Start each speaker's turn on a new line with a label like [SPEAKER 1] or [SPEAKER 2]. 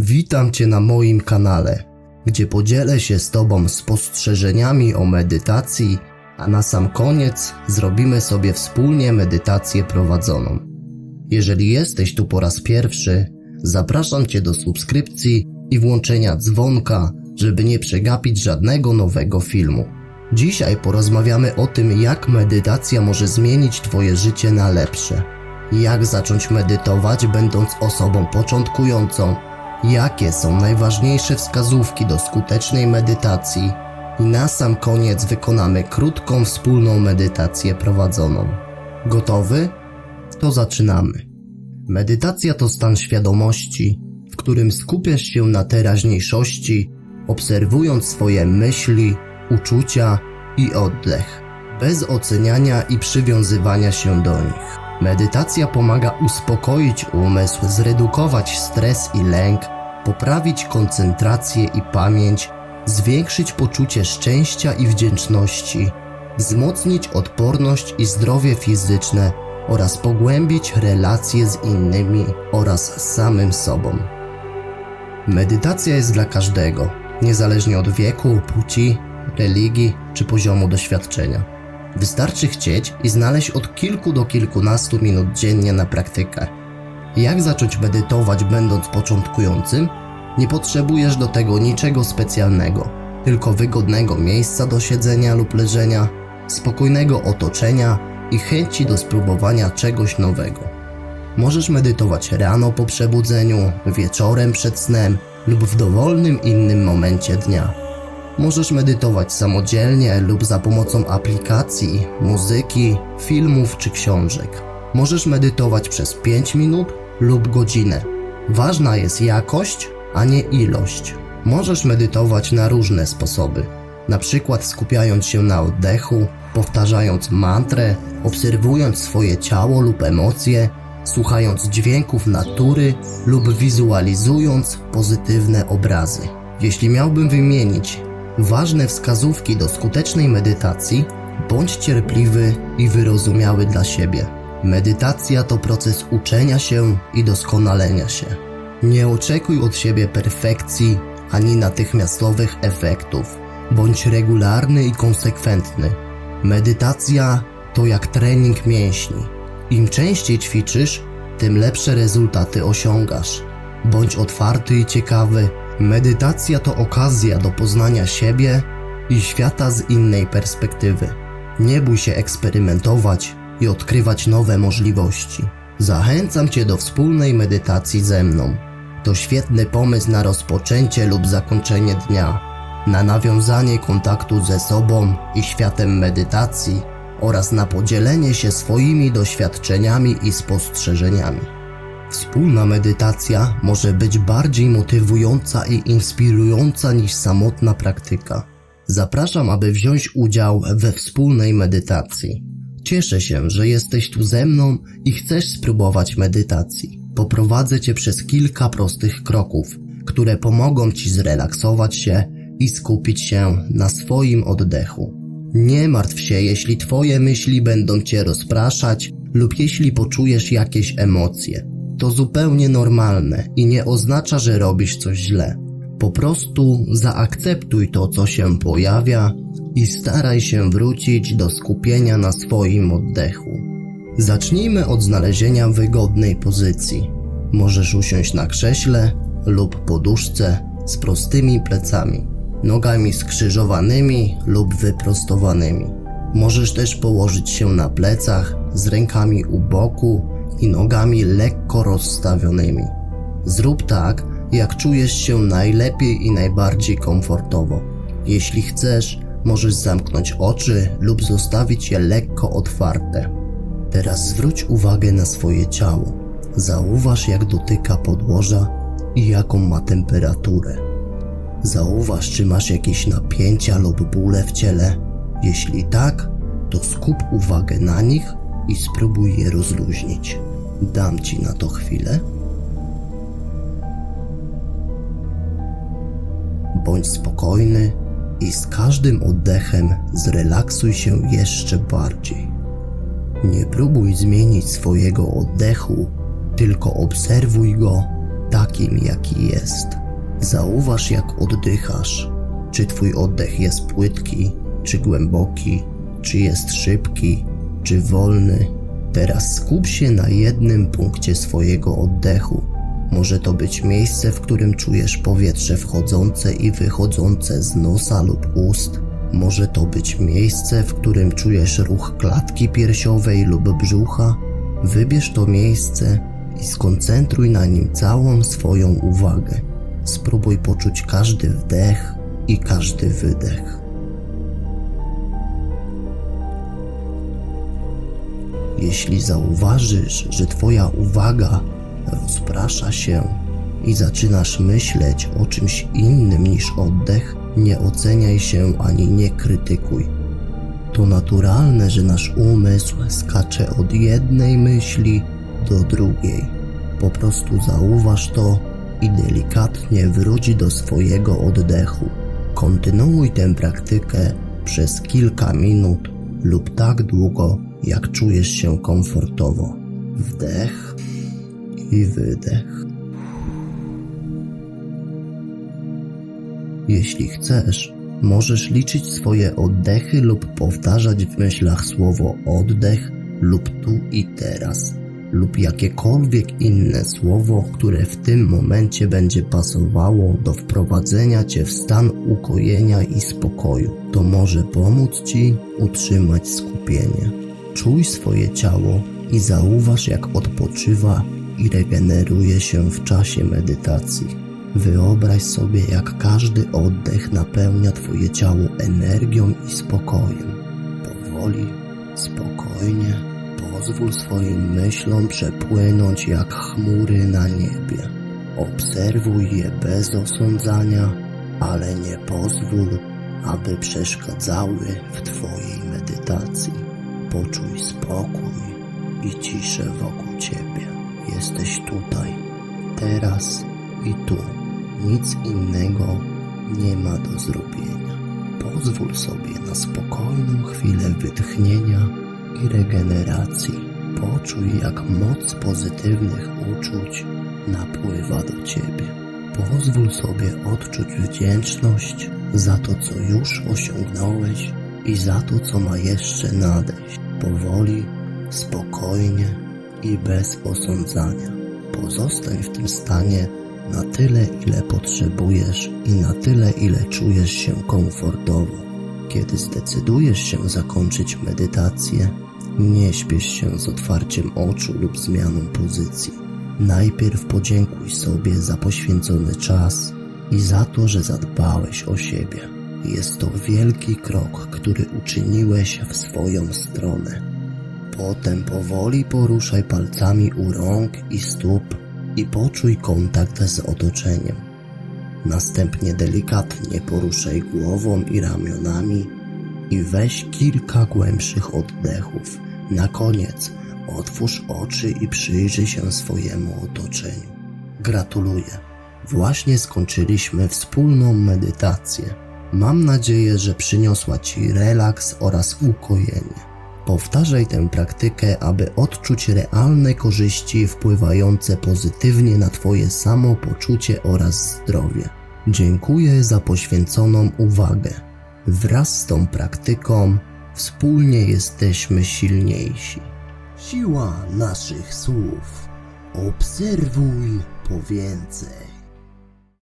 [SPEAKER 1] Witam Cię na moim kanale, gdzie podzielę się z Tobą spostrzeżeniami o medytacji, a na sam koniec zrobimy sobie wspólnie medytację prowadzoną. Jeżeli jesteś tu po raz pierwszy, zapraszam Cię do subskrypcji i włączenia dzwonka, żeby nie przegapić żadnego nowego filmu. Dzisiaj porozmawiamy o tym, jak medytacja może zmienić Twoje życie na lepsze. Jak zacząć medytować, będąc osobą początkującą, jakie są najważniejsze wskazówki do skutecznej medytacji i na sam koniec wykonamy krótką wspólną medytację prowadzoną. Gotowy? To zaczynamy. Medytacja to stan świadomości, w którym skupiasz się na teraźniejszości, obserwując swoje myśli, uczucia i oddech, bez oceniania i przywiązywania się do nich. Medytacja pomaga uspokoić umysł, zredukować stres i lęk, poprawić koncentrację i pamięć, zwiększyć poczucie szczęścia i wdzięczności, wzmocnić odporność i zdrowie fizyczne oraz pogłębić relacje z innymi oraz samym sobą. Medytacja jest dla każdego, niezależnie od wieku, płci, religii czy poziomu doświadczenia. Wystarczy chcieć i znaleźć od kilku do kilkunastu minut dziennie na praktykę. Jak zacząć medytować będąc początkującym? Nie potrzebujesz do tego niczego specjalnego, tylko wygodnego miejsca do siedzenia lub leżenia, spokojnego otoczenia i chęci do spróbowania czegoś nowego. Możesz medytować rano po przebudzeniu, wieczorem przed snem lub w dowolnym innym momencie dnia. Możesz medytować samodzielnie lub za pomocą aplikacji, muzyki, filmów czy książek. Możesz medytować przez 5 minut lub godzinę. Ważna jest jakość, a nie ilość. Możesz medytować na różne sposoby. Na przykład skupiając się na oddechu, powtarzając mantrę, obserwując swoje ciało lub emocje, słuchając dźwięków natury lub wizualizując pozytywne obrazy. Jeśli miałbym wymienić ważne wskazówki do skutecznej medytacji, bądź cierpliwy i wyrozumiały dla siebie. Medytacja to proces uczenia się i doskonalenia się. Nie oczekuj od siebie perfekcji ani natychmiastowych efektów. Bądź regularny i konsekwentny. Medytacja to jak trening mięśni. Im częściej ćwiczysz, tym lepsze rezultaty osiągasz. Bądź otwarty i ciekawy. Medytacja to okazja do poznania siebie i świata z innej perspektywy. Nie bój się eksperymentować i odkrywać nowe możliwości. Zachęcam Cię do wspólnej medytacji ze mną. To świetny pomysł na rozpoczęcie lub zakończenie dnia, na nawiązanie kontaktu ze sobą i światem medytacji oraz na podzielenie się swoimi doświadczeniami i spostrzeżeniami. Wspólna medytacja może być bardziej motywująca i inspirująca niż samotna praktyka. Zapraszam, aby wziąć udział we wspólnej medytacji. Cieszę się, że jesteś tu ze mną i chcesz spróbować medytacji. Poprowadzę Cię przez kilka prostych kroków, które pomogą Ci zrelaksować się i skupić się na swoim oddechu. Nie martw się, jeśli Twoje myśli będą Cię rozpraszać lub jeśli poczujesz jakieś emocje. To zupełnie normalne i nie oznacza, że robisz coś źle. Po prostu zaakceptuj to, co się pojawia i staraj się wrócić do skupienia na swoim oddechu. Zacznijmy od znalezienia wygodnej pozycji. Możesz usiąść na krześle lub poduszce z prostymi plecami, nogami skrzyżowanymi lub wyprostowanymi. Możesz też położyć się na plecach z rękami u boku i nogami lekko rozstawionymi. Zrób tak, jak czujesz się najlepiej i najbardziej komfortowo. Jeśli chcesz, możesz zamknąć oczy lub zostawić je lekko otwarte. Teraz zwróć uwagę na swoje ciało. Zauważ, jak dotyka podłoża i jaką ma temperaturę. Zauważ, czy masz jakieś napięcia lub bóle w ciele. Jeśli tak, to skup uwagę na nich i spróbuj je rozluźnić. Dam ci na to chwilę. Bądź spokojny i z każdym oddechem zrelaksuj się jeszcze bardziej. Nie próbuj zmienić swojego oddechu, tylko obserwuj go takim, jaki jest. Zauważ, jak oddychasz. Czy twój oddech jest płytki, czy głęboki, czy jest szybki, czy wolny. Teraz skup się na jednym punkcie swojego oddechu. Może to być miejsce, w którym czujesz powietrze wchodzące i wychodzące z nosa lub ust. Może to być miejsce, w którym czujesz ruch klatki piersiowej lub brzucha. Wybierz to miejsce i skoncentruj na nim całą swoją uwagę. Spróbuj poczuć każdy wdech i każdy wydech. Jeśli zauważysz, że Twoja uwaga rozprasza się i zaczynasz myśleć o czymś innym niż oddech, nie oceniaj się ani nie krytykuj. To naturalne, że nasz umysł skacze od jednej myśli do drugiej. Po prostu zauważ to i delikatnie wróć do swojego oddechu. Kontynuuj tę praktykę przez kilka minut lub tak długo, jak czujesz się komfortowo. Wdech i wydech. Jeśli chcesz, możesz liczyć swoje oddechy lub powtarzać w myślach słowo oddech lub tu i teraz, lub jakiekolwiek inne słowo, które w tym momencie będzie pasowało do wprowadzenia cię w stan ukojenia i spokoju. To może pomóc ci utrzymać skupienie. Czuj swoje ciało i zauważ, jak odpoczywa i regeneruje się w czasie medytacji. Wyobraź sobie, jak każdy oddech napełnia Twoje ciało energią i spokojem. Powoli, spokojnie, pozwól swoim myślom przepłynąć jak chmury na niebie. Obserwuj je bez osądzania, ale nie pozwól, aby przeszkadzały w Twojej medytacji. Poczuj spokój i ciszę wokół Ciebie. Jesteś tutaj, teraz i tu. Nic innego nie ma do zrobienia. Pozwól sobie na spokojną chwilę wytchnienia i regeneracji. Poczuj, jak moc pozytywnych uczuć napływa do ciebie. Pozwól sobie odczuć wdzięczność za to, co już osiągnąłeś i za to, co ma jeszcze nadejść. Powoli, spokojnie i bez osądzania. Pozostań w tym stanie na tyle, ile potrzebujesz i na tyle, ile czujesz się komfortowo. Kiedy zdecydujesz się zakończyć medytację, nie śpiesz się z otwarciem oczu lub zmianą pozycji. Najpierw podziękuj sobie za poświęcony czas i za to, że zadbałeś o siebie. Jest to wielki krok, który uczyniłeś w swoją stronę. Potem powoli poruszaj palcami u rąk i stóp i poczuj kontakt z otoczeniem. Następnie delikatnie poruszaj głową i ramionami i weź kilka głębszych oddechów. Na koniec otwórz oczy i przyjrzyj się swojemu otoczeniu. Gratuluję. Właśnie skończyliśmy wspólną medytację. Mam nadzieję, że przyniosła Ci relaks oraz ukojenie. Powtarzaj tę praktykę, aby odczuć realne korzyści wpływające pozytywnie na Twoje samopoczucie oraz zdrowie. Dziękuję za poświęconą uwagę. Wraz z tą praktyką wspólnie jesteśmy silniejsi. Siła naszych słów. Obserwuj po więcej.